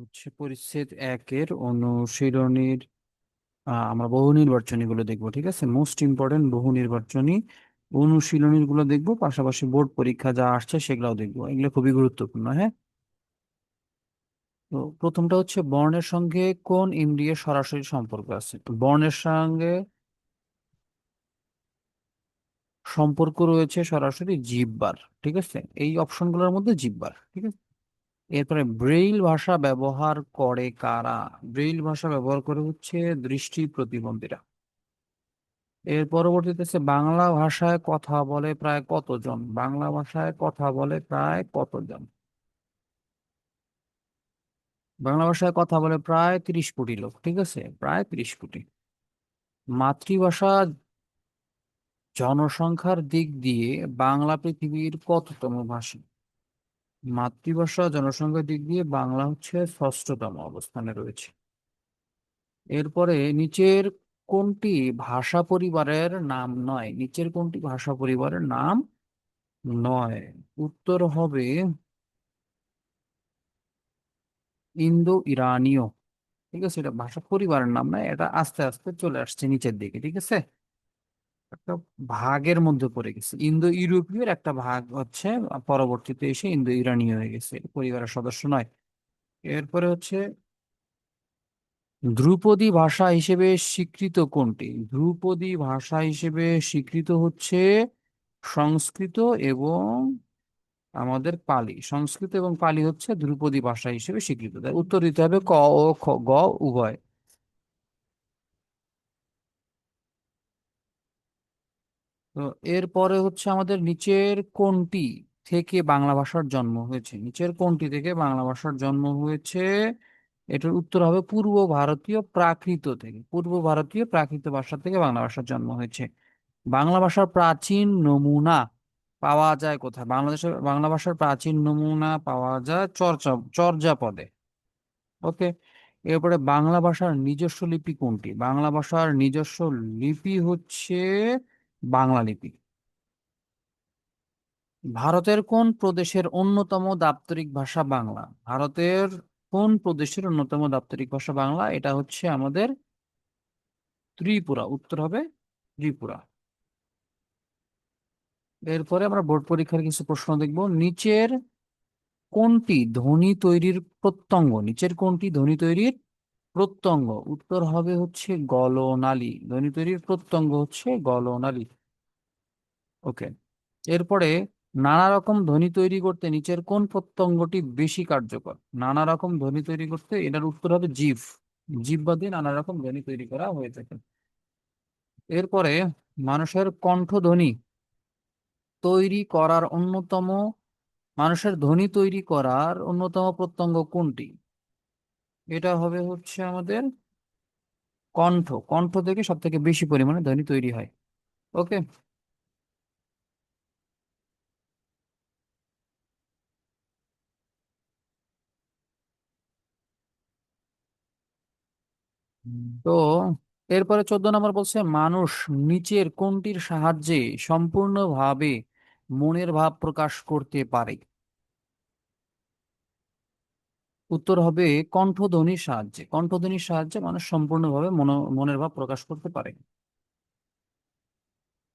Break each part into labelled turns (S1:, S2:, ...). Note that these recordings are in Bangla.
S1: হচ্ছে পরিচ্ছেদ একের অনুশীলনীর আমরা বহু নির্বাচনী গুলো দেখব, ঠিক আছে? মোস্ট ইম্পর্টেন্ট বহু নির্বাচনী অনুশীলনীরগুলো দেখব, পাশাপাশি বোর্ড পরীক্ষা যা আসছে সেগুলোও দেখব। এগুলো খুবই গুরুত্বপূর্ণ হ্যাঁ? তো প্রথমটা হচ্ছে বর্ণের সঙ্গে কোন ইন্দ্রিয়ের সরাসরি সম্পর্ক আছে? বর্ণের সঙ্গে সম্পর্ক রয়েছে সরাসরি জিহ্বার, ঠিক আছে? এই অপশনগুলোর মধ্যে জিহ্বার, ঠিক আছে? এরপরে ব্রেইল ভাষা ব্যবহার করে কারা? ব্রেইল ভাষা ব্যবহার করে হচ্ছে দৃষ্টি প্রতিবন্ধীরা। এর পরবর্তীতে হচ্ছে বাংলা ভাষায় কথা বলে প্রায় কতজন? বাংলা ভাষায় কথা বলে প্রায় কতজন? বাংলা ভাষায় কথা বলে প্রায় তিরিশ কোটি লোক, ঠিক আছে? প্রায় তিরিশ কোটি। মাতৃভাষা জনসংখ্যার দিক দিয়ে বাংলা পৃথিবীর কততম ভাষা? মাতৃভাষা জনসংখ্যার দিক দিয়ে বাংলা হচ্ছে ষষ্ঠতম অবস্থানে রয়েছে। এরপরে নিচের কোনটি ভাষা পরিবারের নাম নয়? নিচের কোনটি ভাষা পরিবারের নাম নয়? উত্তর হবে ইন্দো ইরানীয় ঠিক আছে? এটা ভাষা পরিবারের নাম নয় এটা আস্তে আস্তে চলে আসছে নিচের দিকে, ঠিক আছে? একটা ভাগের মধ্যে পড়ে গেছে। ইন্দো ইউরোপীয় একটা ভাগ হচ্ছে, পরবর্তীতে এসে ইন্দো ইরানীয় হয়ে গেছে, পরিবারের সদস্য নয়। এরপরে হচ্ছে ধ্রুপদী ভাষা হিসেবে স্বীকৃত কোনটি? ধ্রুপদী ভাষা হিসেবে স্বীকৃত হচ্ছে সংস্কৃত এবং আমাদের পালি। সংস্কৃত এবং পালি হচ্ছে ধ্রুপদী ভাষা হিসেবে স্বীকৃত। উত্তর দিতে হবে ক ও খ, গ, উভয়। তো এরপরে হচ্ছে আমাদের নিচের কোনটি থেকে বাংলা ভাষার জন্ম হয়েছে? নিচের কোনটি থেকে বাংলা ভাষার জন্ম হয়েছে? এটার উত্তর হবে পূর্ব ভারতীয় প্রাকৃত থেকে। পূর্ব ভারতীয় প্রাকৃত ভাষা থেকে বাংলা ভাষার জন্ম হয়েছে। বাংলা ভাষার প্রাচীন নমুনা পাওয়া যায় কোথায়? বাংলাদেশের, বাংলা ভাষার প্রাচীন নমুনা পাওয়া যায় চর্চা চর্যাপদে ওকে, এরপরে বাংলা ভাষার নিজস্ব লিপি কোনটি? বাংলা ভাষার নিজস্ব লিপি হচ্ছে বাংলা লিপি। ভারতের কোন প্রদেশের অন্যতম দাপ্তরিক ভাষা বাংলা? ভারতের কোন প্রদেশের অন্যতম দাপ্তরিক ভাষা বাংলা? এটা হচ্ছে আমাদের ত্রিপুরা। উত্তর হবে ত্রিপুরা। এরপরে আমরা বোর্ড পরীক্ষার কিছু প্রশ্ন দেখব। নিচের কোনটি ধ্বনি তৈরির প্রত্যঙ্গ? নিচের কোনটি ধ্বনি তৈরির প্রত্যঙ্গ। উত্তর হবে হচ্ছে গলনালী। ধ্বনি তৈরির প্রত্যঙ্গ হচ্ছে গলনালী। ওকে। এরপরে নানা রকম ধ্বনি তৈরি করতে নিচের কোন প্রত্যঙ্গটি বেশি কার্যকর? নানা রকম ধ্বনি তৈরি করতে এটার উত্তর হবে জিভ জিহ্বা দিয়ে নানা রকম ধ্বনি তৈরি করা হয়ে থাকে। এরপরে মানুষের কণ্ঠধ্বনি তৈরি করার অন্যতম, মানুষের ধ্বনি তৈরি করার অন্যতম প্রত্যঙ্গ কোনটি? এটা হবে হচ্ছে আমাদের কণ্ঠ। কণ্ঠ থেকে সব থেকে বেশি পরিমাণে ধ্বনি তৈরি হয়। ওকে? তো এরপরে চোদ্দ নম্বর বলছে, মানুষ নিচের কোনটির সাহায্যে সম্পূর্ণভাবে মনের ভাব প্রকাশ করতে পারে? উত্তর হবে কণ্ঠধ্বনির সাহায্যে। কণ্ঠধ্বনির সাহায্যে মানুষ সম্পূর্ণভাবে মন, মনের ভাব প্রকাশ করতে পারে।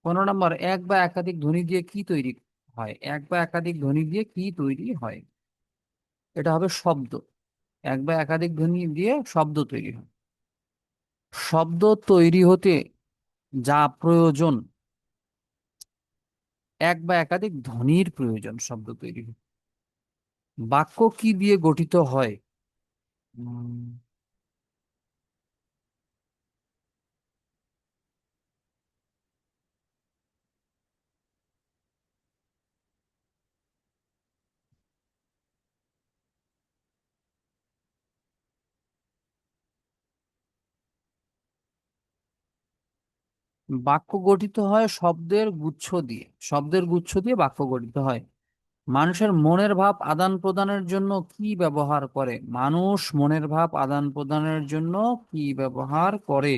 S1: পনেরো নম্বর, এক বা একাধিক ধ্বনি দিয়ে কি তৈরি হয়? এক বা একাধিক ধ্বনি দিয়ে কি তৈরি হয়? এটা হবে শব্দ। এক বা একাধিক ধ্বনি দিয়ে শব্দ তৈরি হয়। শব্দ তৈরি হতে যা প্রয়োজন, এক বা একাধিক ধ্বনির প্রয়োজন শব্দ তৈরি হতে বাক্য কি দিয়ে গঠিত হয়? বাক্য গঠিত হয় শব্দের গুচ্ছ দিয়ে। শব্দের গুচ্ছ দিয়ে বাক্য গঠিত হয়। মানুষের মনের ভাব আদান প্রদানের জন্য কি ব্যবহার করে? মানুষ মনের ভাব আদান প্রদানের জন্য কি ব্যবহার করে?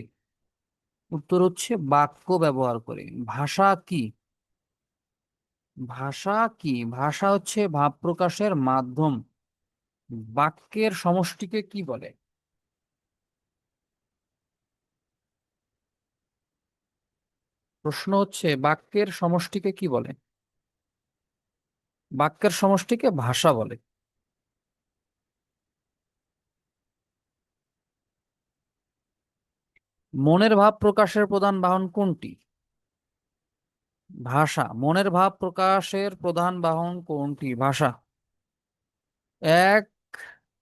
S1: উত্তর হচ্ছে বাক্য ব্যবহার করে। ভাষা কি? ভাষা কি? ভাষা হচ্ছে ভাব প্রকাশের মাধ্যম। বাক্যের সমষ্টিকে কি বলে? প্রশ্ন হচ্ছে বাক্যের সমষ্টিকে কি বলে? বাক্যের সমষ্টিকে ভাষা বলে। মনের ভাব প্রকাশের প্রধান বাহন কোনটি? ভাষা। মনের ভাব প্রকাশের প্রধান বাহন কোনটি? ভাষা। এক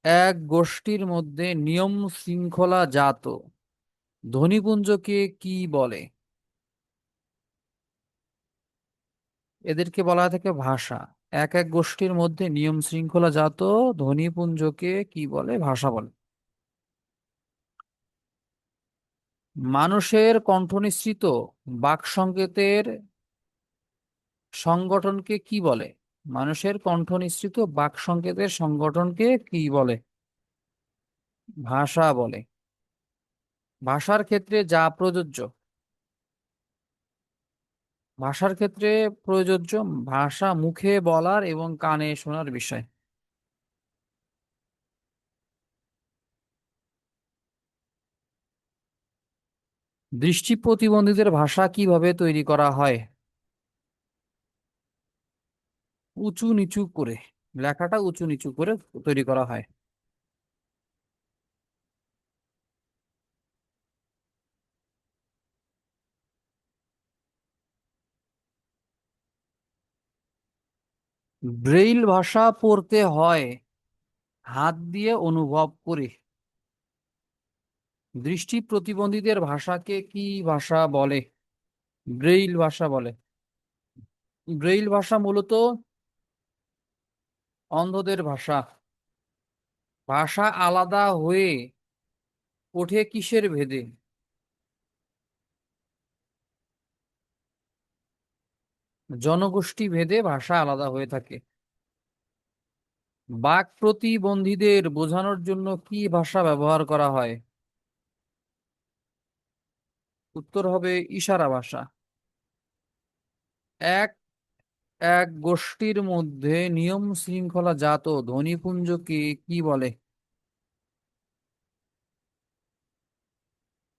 S1: এক গোষ্ঠীর মধ্যে নিয়ম শৃঙ্খলা জাত। ধ্বনিপুঞ্জকে কি বলে? এদেরকে বলা থাকে ভাষা। এক এক গোষ্ঠীর মধ্যে নিয়ম শৃঙ্খলা জাত ধ্বনিপুঞ্জকে কি বলে? ভাষা বলে। মানুষের কণ্ঠনিসৃত বাক সংকেতের সংগঠনকে কি বলে? মানুষের কণ্ঠনিসৃত বাক সংকেতের সংগঠনকে কি বলে? ভাষা বলে। ভাষার ক্ষেত্রে যা প্রযোজ্য ভাষার ক্ষেত্রে প্রযোজ্য ভাষা মুখে বলার এবং কানে শোনার বিষয়। দৃষ্টি প্রতিবন্ধীদের ভাষা কীভাবে তৈরি করা হয়? উঁচু নিচু করে, লেখাটা উঁচু নিচু করে তৈরি করা হয়। ব্রেইল ভাষা পড়তে হয়, হাত দিয়ে অনুভব করে। দৃষ্টি প্রতিবন্ধীদের ভাষাকে কি ভাষা বলে? ব্রেইল ভাষা বলে। ব্রেইল ভাষা মূলত অন্ধদের ভাষা। ভাষা আলাদা হয়ে ওঠে কিসের ভেদে? জনগোষ্ঠী ভেদে ভাষা আলাদা হয়ে থাকে। বাক প্রতিবন্ধীদের বোঝানোর জন্য কি ভাষা ব্যবহার করা হয়? উত্তর হবে ইশারা ভাষা। এক এক গোষ্ঠীর মধ্যে নিয়ম শৃঙ্খলা জাত ধ্বনিপুঞ্জকে কি বলে?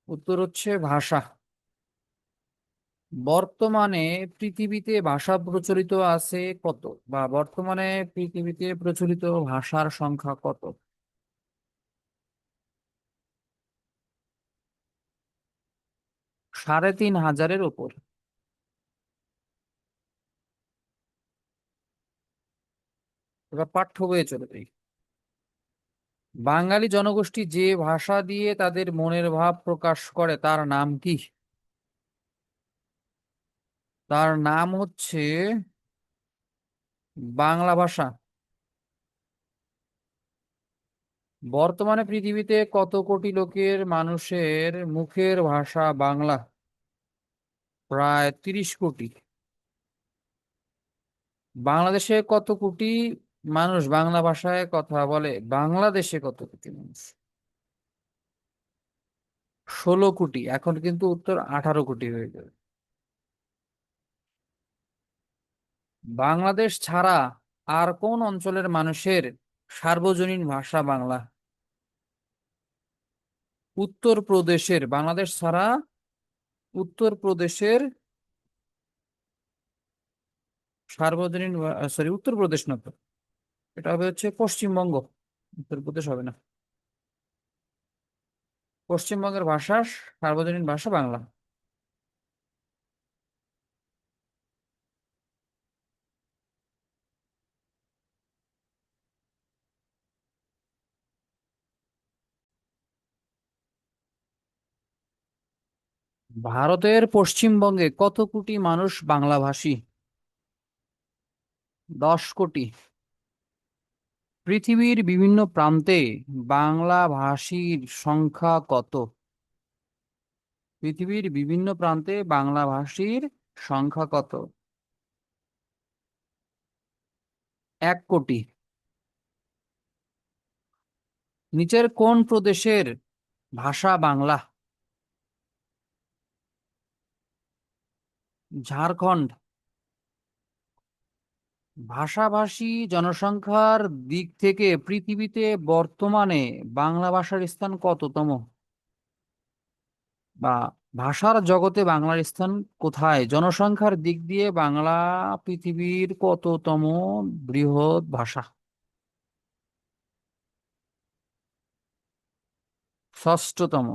S1: উত্তর হচ্ছে ভাষা। বর্তমানে পৃথিবীতে ভাষা প্রচলিত আছে কত? বা বর্তমানে পৃথিবীতে প্রচলিত ভাষার সংখ্যা কত? সাড়ে তিন হাজারের উপর এবার পাঠ্য বইয়ে চলে যাই। বাঙালি জনগোষ্ঠী যে ভাষা দিয়ে তাদের মনের ভাব প্রকাশ করে, তার নাম কি? তার নাম হচ্ছে বাংলা ভাষা। বর্তমানে পৃথিবীতে কত কোটি লোকের মানুষের মুখের ভাষা বাংলা? প্রায় তিরিশ কোটি। বাংলাদেশে কত কোটি মানুষ বাংলা ভাষায় কথা বলে? বাংলাদেশে কত কোটি মানুষ? ষোলো কোটি। এখন কিন্তু উত্তর আঠারো কোটি হয়ে যাবে। বাংলাদেশ ছাড়া আর কোন অঞ্চলের মানুষের সার্বজনীন ভাষা বাংলা? উত্তর প্রদেশের, বাংলাদেশ ছাড়া উত্তর প্রদেশের সার্বজনীন সরি উত্তরপ্রদেশ না তো। এটা হবে হচ্ছে পশ্চিমবঙ্গ। উত্তরপ্রদেশ হবে না। পশ্চিমবঙ্গের ভাষা, সার্বজনীন ভাষা বাংলা। ভারতের পশ্চিমবঙ্গে কত কোটি মানুষ বাংলাভাষী? দশ কোটি। পৃথিবীর বিভিন্ন প্রান্তে বাংলা ভাষীর সংখ্যা কত? পৃথিবীর বিভিন্ন প্রান্তে বাংলা ভাষীর সংখ্যা কত? এক কোটি। নিচের কোন প্রদেশের ভাষা বাংলা? ঝাড়খণ্ড। ভাষাভাষী জনসংখ্যার দিক থেকে পৃথিবীতে বর্তমানে বাংলা ভাষার স্থান কততম? বা ভাষার জগতে বাংলার স্থান কোথায়? জনসংখ্যার দিক দিয়ে বাংলা পৃথিবীর কততম বৃহৎ ভাষা? ষষ্ঠতম।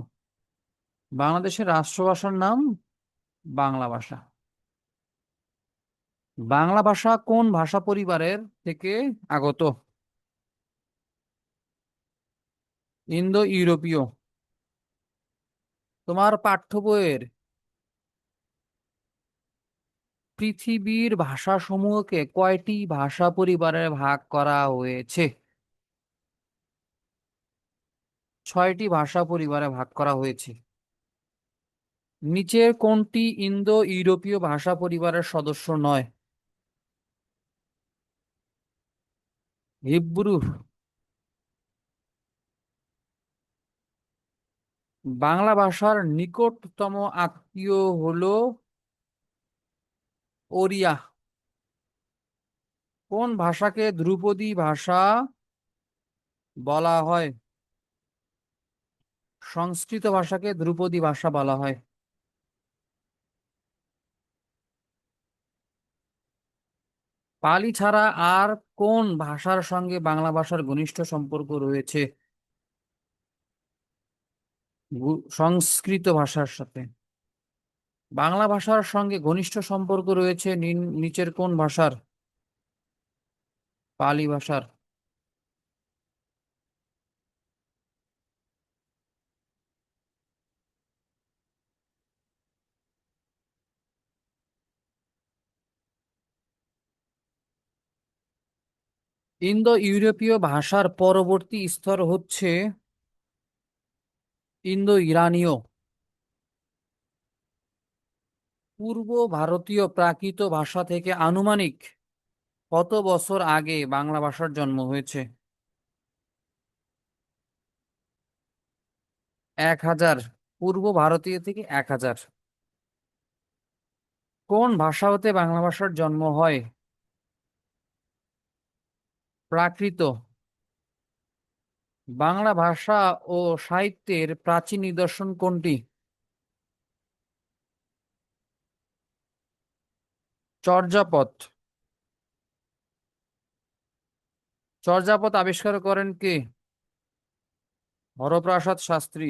S1: বাংলাদেশের রাষ্ট্রভাষার নাম বাংলা ভাষা। বাংলা ভাষা কোন ভাষা পরিবারের থেকে আগত? ইন্দো ইউরোপীয় তোমার পাঠ্য বইয়ের পৃথিবীর ভাষাসমূহকে কয়টি ভাষা পরিবারে ভাগ করা হয়েছে? ছয়টি ভাষা পরিবারে ভাগ করা হয়েছে। নিচের কোনটি ইন্দো ইউরোপীয় ভাষা পরিবারের সদস্য নয়? হিব্রু বাংলা ভাষার নিকটতম আত্মীয় হলো ওড়িয়া কোন ভাষাকে ধ্রুপদী ভাষা বলা হয়? সংস্কৃত ভাষাকে ধ্রুপদী ভাষা বলা হয়। পালি ছাড়া আর কোন ভাষার সঙ্গে বাংলা ভাষার ঘনিষ্ঠ সম্পর্ক রয়েছে? সংস্কৃত ভাষার সাথে। বাংলা ভাষার সঙ্গে ঘনিষ্ঠ সম্পর্ক রয়েছে নিচের কোন ভাষার? পালি ভাষার। ইন্দো ইউরোপীয় ভাষার পরবর্তী স্তর হচ্ছে ইন্দো ইরানীয় পূর্ব ভারতীয় প্রাকৃত ভাষা থেকে আনুমানিক কত বছর আগে বাংলা ভাষার জন্ম হয়েছে? এক হাজার। পূর্ব ভারতীয় থেকে এক হাজার। কোন ভাষা হতে বাংলা ভাষার জন্ম হয়? প্রাকৃত। বাংলা ভাষা ও সাহিত্যের প্রাচীন নিদর্শন কোনটি? চর্যাপদ। চর্যাপদ আবিষ্কার করেন কে? হরপ্রসাদ শাস্ত্রী।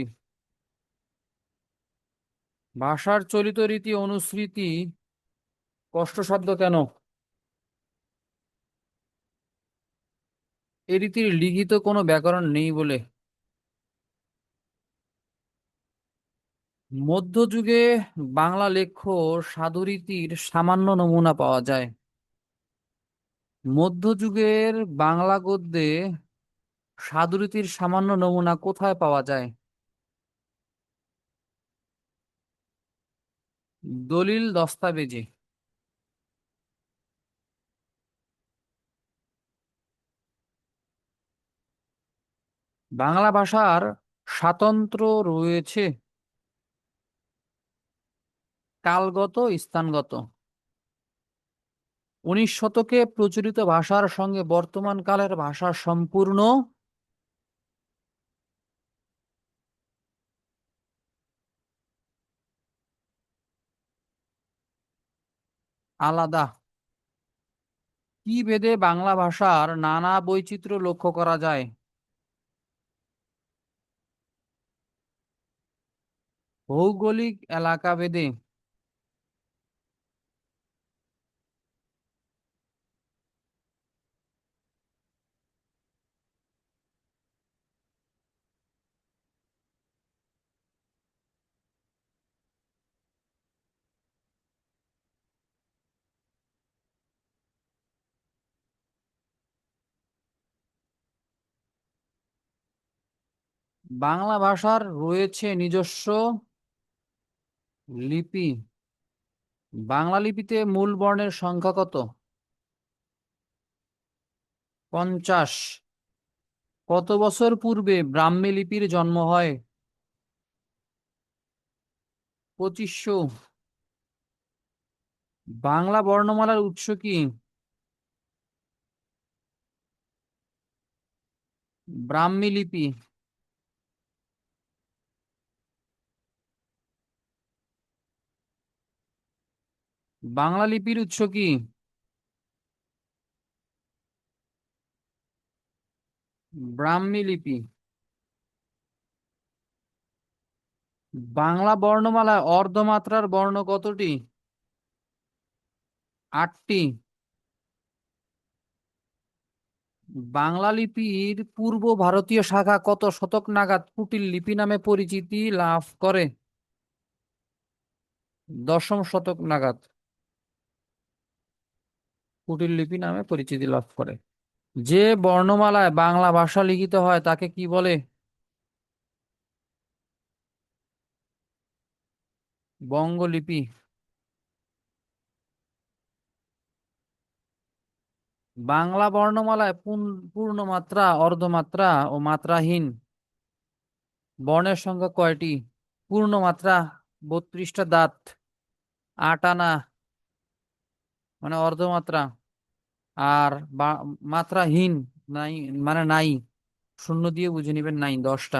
S1: ভাষার চলিত রীতি অনুসৃতি কষ্টসাধ্য কেন? এ রীতির লিখিত কোনো ব্যাকরণ নেই বলে। মধ্যযুগে বাংলা লেখ্য সাধুরীতির সামান্য নমুনা পাওয়া যায়। মধ্যযুগের বাংলা গদ্যে সাধুরীতির সামান্য নমুনা কোথায় পাওয়া যায়? দলিল দস্তাবেজে। বাংলা ভাষার স্বাতন্ত্র রয়েছে। কালগত, স্থানগত। উনিশ শতকে প্রচলিত ভাষার সঙ্গে বর্তমান কালের ভাষা সম্পূর্ণ। আলাদা। কি ভেদে বাংলা ভাষার নানা বৈচিত্র্য লক্ষ্য করা যায়? ভৌগোলিক এলাকা ভেদে বাংলা ভাষার রয়েছে নিজস্ব লিপি, বাংলা লিপিতে মূল বর্ণের সংখ্যা কত? পঞ্চাশ। কত বছর পূর্বে ব্রাহ্মী লিপির জন্ম হয়? পঁচিশশো। বাংলা বর্ণমালার উৎস কি? ব্রাহ্মী লিপি। বাংলা লিপির উৎস কি? ব্রাহ্মী লিপি। বাংলা বর্ণমালায় অর্ধমাত্রার বর্ণ কতটি? আটটি। বাংলা লিপির পূর্ব ভারতীয় শাখা কত শতক নাগাদ কুটিল লিপি নামে পরিচিতি লাভ করে? দশম শতক নাগাদ। কুটিল লিপি নামে পরিচিতি লাভ করে। যে বর্ণমালায় বাংলা ভাষা লিখিত হয়, তাকে কি বলে? বঙ্গলিপি। বাংলা বর্ণমালায় পূর্ণ- পূর্ণমাত্রা, অর্ধমাত্রা ও মাত্রাহীন। বর্ণের সংখ্যা কয়টি? পূর্ণমাত্রা বত্রিশটা দাঁত, আট আনা মানে অর্ধমাত্রা আর মাত্রাহীন নাই মানে নাই। শূন্য দিয়ে বুঝে নিবেন নাই, দশটা।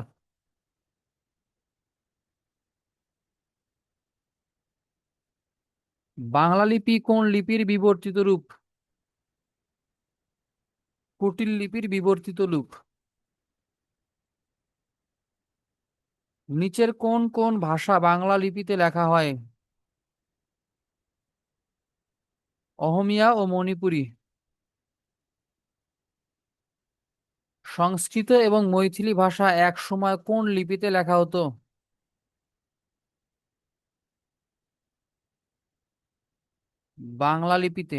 S1: বাংলা লিপি কোন লিপির বিবর্তিত রূপ? কুটিল লিপির বিবর্তিত রূপ। নিচের কোন কোন ভাষা বাংলা লিপিতে লেখা হয়? অহমিয়া ও মণিপুরী। সংস্কৃত এবং মৈথিলি ভাষা এক সময় কোন লিপিতে লেখা হতো? বাংলা লিপিতে।